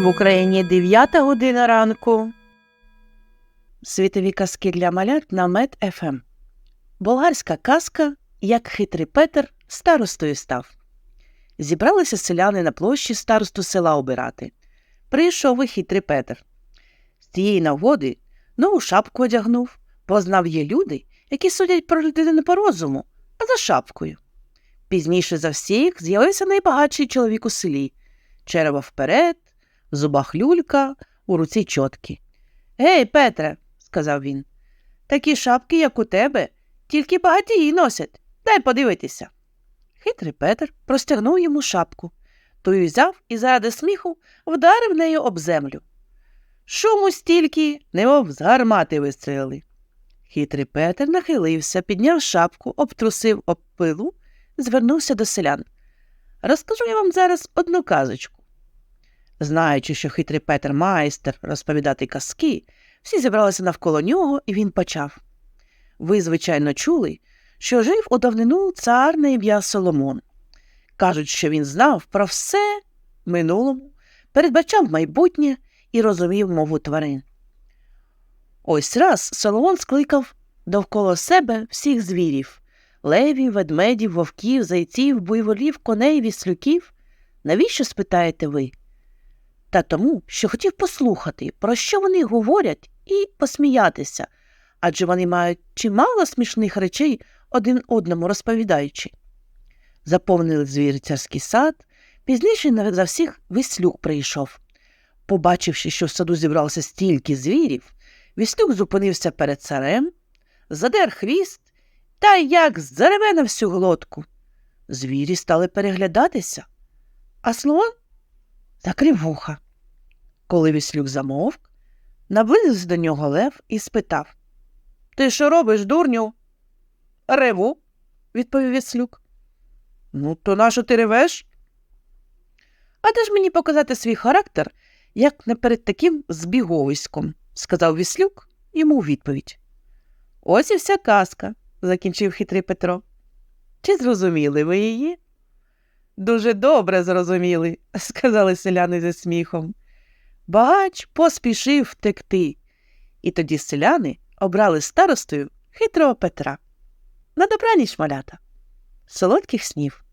В Україні 9 година ранку. Світові казки для малят на Мед ФМ. Болгарська казка, як хитрий Петер старостою став. Зібралися селяни на площі старосту села обирати. Прийшов і хитрий Петер. З цієї нагоди нову шапку одягнув, познав є люди, які судять про людину не по розуму, а за шапкою. Пізніше за всіх з'явився найбагатший чоловік у селі. Черева вперед, в зубах люлька, у руці чотки. Гей, Петре, сказав він, такі шапки, як у тебе, тільки багатії носять. Дай подивитися. Хитрий Петр простягнув йому шапку. Той взяв і заради сміху вдарив нею об землю. Шуму стільки, немов з гармати вистрілили. Хитрий Петр нахилився, підняв шапку, обтрусив об пилу, звернувся до селян. Розкажу я вам зараз одну казочку. Знаючи, що хитрий Петр майстер розповідати казки, всі зібралися навколо нього, і він почав. Ви, звичайно, чули, що жив у давнину цар на ім'я Соломон. Кажуть, що він знав про все минулому, передбачав майбутнє і розумів мову тварин. Ось раз Соломон скликав довкола себе всіх звірів левів, ведмедів, вовків, зайців, буйволів, коней, віслюків. Навіщо спитаєте ви? Та тому, що хотів послухати, про що вони говорять, і посміятися, адже вони мають чимало смішних речей один одному розповідаючи. Заповнили звір царський сад, пізніше за всіх віслюк прийшов. Побачивши, що в саду зібралося стільки звірів, віслюк зупинився перед царем, задер хвіст та як зареве на всю глотку. Звірі стали переглядатися, а слон закрив вуха. Коли віслюк замовк, наблизився до нього лев і спитав Ти що робиш, дурню? Реву, відповів віслюк. Ну, то нащо ти ревеш? А де ж мені показати свій характер, як не перед таким збіговиськом, сказав віслюк йому у відповідь. Ось і вся казка, закінчив хитрий Петро. Чи зрозуміли ви її? Дуже добре зрозуміли, сказали селяни зі сміхом. Багач поспішив втекти, і тоді селяни обрали старостою хитрого Петра. На добраніч, малята, солодких снів.